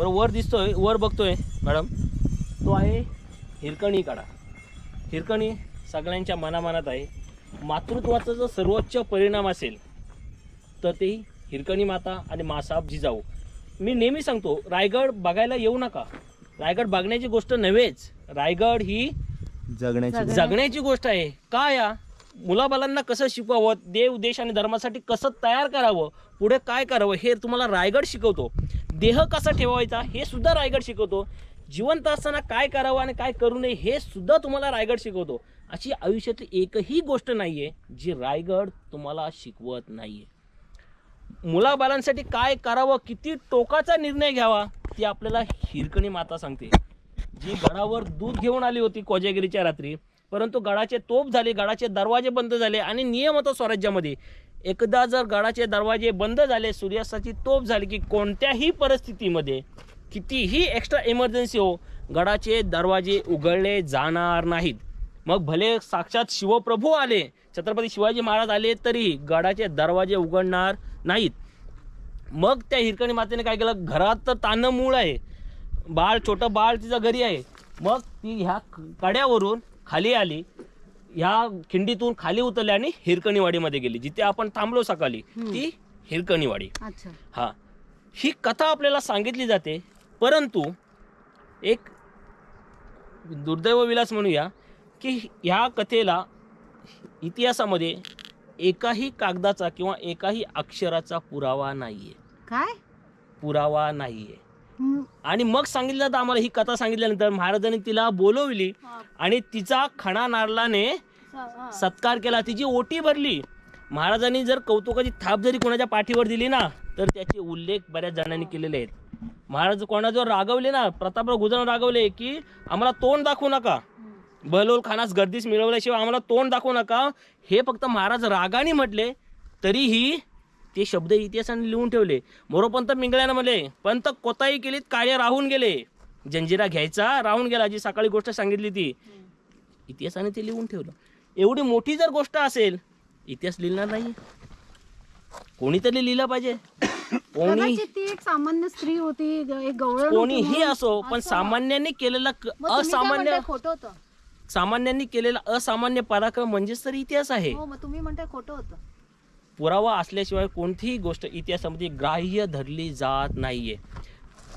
बरं वर दिसतोय वर बघतोय मॅडम. तो आहे हिरकणी काढा. हिरकणी सगळ्यांच्या मनामनात आहे. मातृत्वाचा जर सर्वोच्च परिणाम असेल तर ते हिरकणी माता आणि मासाब जिजाऊ. मी नेहमी सांगतो रायगड बघायला येऊ नका. रायगड बघण्याची गोष्ट नव्हेच. रायगड ही जगण्याची जगण्या- जगण्याची गोष्ट आहे. का या? मुलाबालांना कसं शिकवावं? देव देश आणि धर्मासाठी कसं तयार करावं? पुढे काय करावं? हे तुम्हाला रायगड शिकवतो. देह कसा ठेवायचा हे सुद्धा रायगड शिकवतो. जिवंत असताना काय करावं आणि काय करू नये हे सुद्धा तुम्हाला रायगड शिकवतो. अशी आयुष्यातली एकही गोष्ट नाही आहे जी रायगड तुम्हाला शिकवत नाही आहे मुलाबालांसाठी काय करावं किती टोकाचा निर्णय घ्यावा ती आपल्याला हिरकणी माता सांगते. जी गडावर दूध घेऊन आली होती कोजागिरीच्या रात्री परंतु गडाचे तोप झाले गडाचे दरवाजे बंद झाले आणि नियम होता स्वराज्यामध्ये. एकदा जर गडाचे दरवाजे बंद झाले सूर्यास्ताची तोप झाली की कोणत्याही परिस्थितीमध्ये कितीही एक्स्ट्रा इमर्जन्सी हो गडाचे दरवाजे उघडले जाणार नाहीत. मग भले साक्षात शिवप्रभू आले छत्रपती शिवाजी महाराज आले तरीही गडाचे दरवाजे उघडणार नाहीत. मग त्या हिरकणी मातेने काय केलं? घरात तर तानं मूळ आहे. बाळ छोटं बाळ तिचं घरी आहे. मग ती ह्या कड्यावरून खाली आली. ह्या खिंडीतून खाली उतरली आणि हिरकणीवाडीमध्ये गेली जिथे आपण थांबलो सकाळी ती हिरकणीवाडी. अच्छा. हा. ही कथा आपल्याला सांगितली जाते परंतु एक दुर्दैव विलास म्हणूया की ह्या कथेला इतिहासामध्ये एकाही कागदाचा किंवा एकाही अक्षराचा पुरावा नाही आहे काय? पुरावा नाही आहे हम्म. आणि मग सांगितलं तर आम्हाला ही कथा सांगितल्यानंतर महाराजांनी तिला बोलवली आणि तिचा खणा नारलाने सत्कार केला. तिची ओटी भरली. महाराजांनी जर कौतुकाची थाप जरी कोणाच्या पाठीवर दिली ना तर त्याचे उल्लेख बऱ्याच जणांनी केलेले आहेत. महाराज कोणाजवळ रागवले ना प्रतापराव गुजराव रागवले की आम्हाला तोंड दाखवू नका. बहलोल खानास गर्दीस मिळवल्याशिवाय आम्हाला तोंड दाखवू नका. हे फक्त महाराज रागाने म्हटले तरीही ते शब्द इतिहासाने लिहून ठेवले. मोरोपंत मिंगळ्यानं म्हणले पंत कोताही केलीत कार्य राहून गेले. जंजिरा घ्यायचा राहून गेला जी सकाळी गोष्ट सांगितली ती. इतिहासाने ते लिहून ठेवलं. एवढी मोठी जर गोष्ट असेल इतिहास लिहिणार नाही कोणीतरी लिहिलं पाहिजे. कोणी ती एक सामान्य स्त्री होती एक कोणीही असो पण सामान्यांनी केलेला क- असामान्य खोटं होतं? सामान्यांनी केलेला असामान्य पराक्रम म्हणजेच तर इतिहास आहे. हो मग तुम्ही म्हणताय खोटं होतं. पुरावा असल्याशिवाय कोणतीही गोष्ट इतिहासामध्ये ग्राह्य धरली जात नाहीये.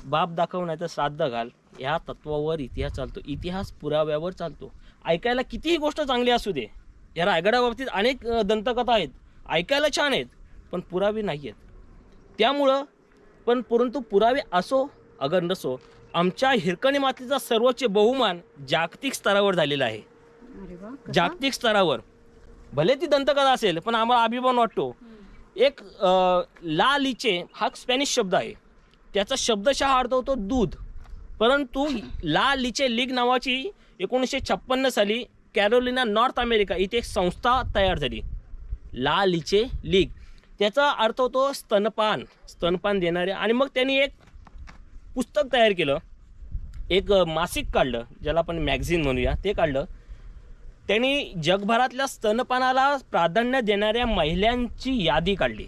बाप दाखव नाही तर श्राद्ध घाल. या तत्वावर इतिहास चालतो. इतिहास पुराव्यावर चालतो. ऐकायला कितीही गोष्ट चांगली असू दे. या रायगडाबाबतीत अनेक दंतकथा आहेत. ऐकायला छान आहेत पण पुरावे नाही आहेत. त्यामुळं पण परंतु पुरावे असो अगर नसो आमच्या हिरकणी मातेचा सर्वोच्च बहुमान जागतिक स्तरावर झालेला आहे? जागतिक स्तरावर. भले ती दंतकथा असेल पण आम्हाला अभिमान वाटतो. एक ला लिचे हा स्पॅनिश शब्द आहे. त्याचा शब्दशः अर्थ होतो दूध. परंतु ला लिचे लीग नावाची एकोणीसशे छप्पन्न साली कॅरोलिना नॉर्थ अमेरिका इथे एक संस्था तयार झाली. ला लिचे लीग. त्याचा अर्थ होतो स्तनपान स्तनपान देणारे. आणि मग त्यांनी एक पुस्तक तयार केलं. एक मासिक काढलं ज्याला आपण मॅगझिन म्हणूया ते काढलं. त्यांनी जगभरातल्या स्तनपानाला प्राधान्य देणाऱ्या महिलांची यादी काढली.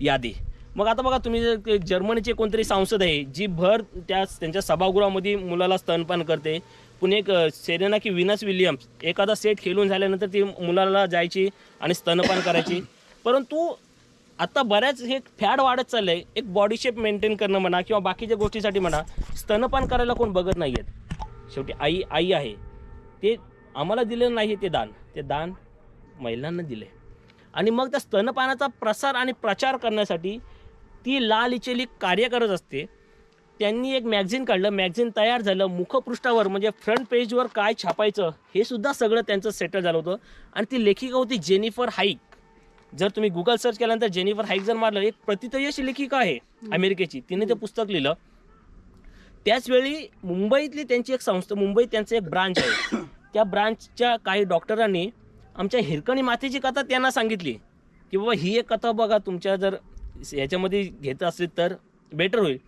यादी. मग आता बघा तुम्ही जर जर्मनीचे कोणतरी सांसद आहे जी भर त्या त्यांच्या सभागृहामध्ये मुलाला स्तनपान करते. पुणे एक सेरेना की विनस विलियम्स एखादा सेट खेळून झाल्यानंतर ती मुलाला जायची आणि स्तनपान करायची. परंतु आता बऱ्याच हे फॅड वाढत चाललंय. एक बॉडी शेप मेंटेन करणं म्हणा किंवा बाकीच्या गोष्टीसाठी म्हणा स्तनपान करायला कोण बघत नाही आहेत शेवटी आई आई आहे. ते आम्हाला दिलेलं नाही ते दान. ते दान महिलांना दिले. आणि मग त्या स्तनपानाचा प्रसार आणि प्रचार करण्यासाठी ती लाल इचेली कार्य करत असते. त्यांनी एक मॅगझिन काढलं. मॅगझिन तयार झालं. मुखपृष्ठावर म्हणजे फ्रंट पेजवर काय छापायचं हे सुद्धा सगळं त्यांचं सेटल झालं होतं. आणि ती लेखिका होती जेनिफर हाईक जर तुम्ही गुगल सर्च केल्यानंतर जेनिफर हाईक जर मारलं एक प्रतितयश लेखिका आहे अमेरिकेची. तिने ते पुस्तक लिहिलं. त्याचवेळी मुंबईतली त्यांची एक संस्था मुंबईत त्यांचं एक ब्रांच आहे. त्या ब्रांचच्या काही डॉक्टरांनी आमच्या हिरकणी मातेची कथा त्यांना सांगितली की बाबा ही एक कथा बघा तुमच्या जर याच्यामध्ये घेत असेल तर बेटर होईल.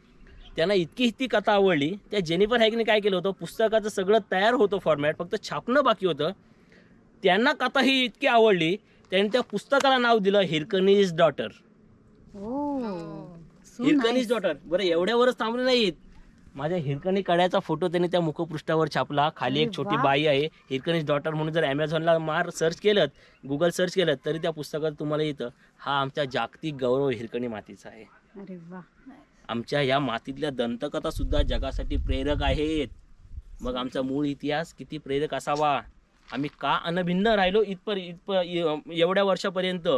त्यांना इतकी ती कथा आवडली. त्या जेनिफर हॅगने काय केलं होतं पुस्तकाचं सगळं तयार होतं फॉर्मॅट फक्त छापणं बाकी होतं. त्यांना कथा ही इतकी आवडली. त्यांनी त्या पुस्तकाला नाव दिलं हिरकनीज डॉटर हो nice. डॉटर बरं एवढ्यावरच थांबले नाहीत. माझ्या हिरकणी कड्याचा फोटो त्यांनी त्या मुखपृष्ठावर छापला. खाली एक छोटी. बाई आहे. हिरकणीच डॉटर म्हणून जर अमेझॉनला मार सर्च केलं गुगल सर्च केलं तरी त्या पुस्तकात तुम्हाला येतं हा आमच्या जागतिक गौरव हिरकणी मातीचा आहे. अरे वा. आमच्या या मातीतल्या दंतकथा सुद्धा जगासाठी प्रेरक आहेत. मग आमचा मूळ इतिहास किती प्रेरक असावा? आम्ही का अनभिन्न राहिलो इथपर इथप एवढ्या वर्षापर्यंत?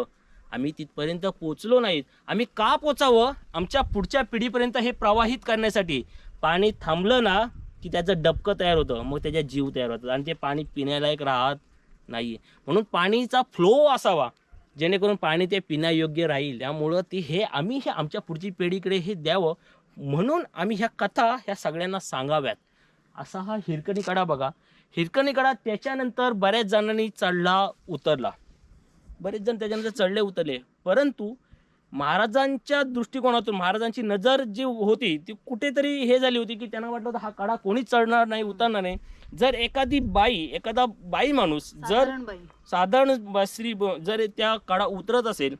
आम्ही तिथपर्यंत पोचलो नाहीत. आम्ही का पोचावं? आमच्या पुढच्या पिढीपर्यंत हे प्रवाहित करण्यासाठी. पाणी थांबलं ना की त्याचं डबकं तयार होतं. मग त्याच्या जीव तयार होतात. आणि ते पाणी पिण्यालायक राहत नाही. म्हणून पाणीचा फ्लो असावा. जेणेकरून पाणी ते पिण्यायोग्य राहील. त्यामुळं ती हे आम्ही हे आमच्या पुढची पिढीकडे हे द्यावं. म्हणून आम्ही ह्या कथा ह्या सगळ्यांना सांगाव्यात. असा हा हिरकणी कडा बघा. हिरकणी कडा त्याच्यानंतर बऱ्याच जणांनी चढला उतरला. बरेच जण त्याच्यानंतर चढले उतरले. परंतु महाराजांच्या दृष्टिकोनातून महाराजांची नजर जी होती ती कुठेतरी हे झाली होती की त्यांना वाटलं होतं हा कडा कोणीच चढणार नाही उतरणार नाही. जर एखादी बाई एखादा बाई माणूस जर साधारण स्त्री जर त्या काडा उतरत असेल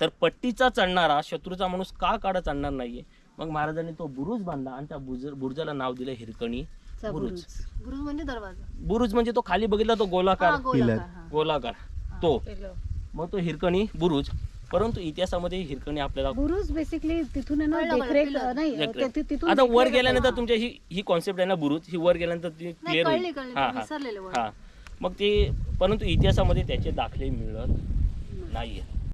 तर पट्टीचा चढणारा शत्रूचा माणूस का काडा चढणार नाहीये? मग महाराजांनी तो बुरुज बांधला आणि त्या बुज बुरुजाला नाव दिलं हिरकणी बुरुज. बुरुज. म्हणजे दरवाजा. बुरुज म्हणजे तो खाली बघितला तो गोलाकार. गोलाकार तो. मग तो हिरकणी बुरुज. परंतु इतिहासामध्ये हिरकणी आपल्याला बुरुज बेसिकली तिथून आहे ना देखरेख. नाही देखरेख. ते- ते- तिथून आता वर देखरेख गेल्यानंतर. तुमच्या ही ही कॉन्सेप्ट आहे ना बुरुज ही वर गेल्यानंतर ती नाही क्लिअर कळली होईल कळली हा मी हा विसरलेले. हा मग ते परंतु इतिहासामध्ये त्याचे दाखले मिळत नाहीये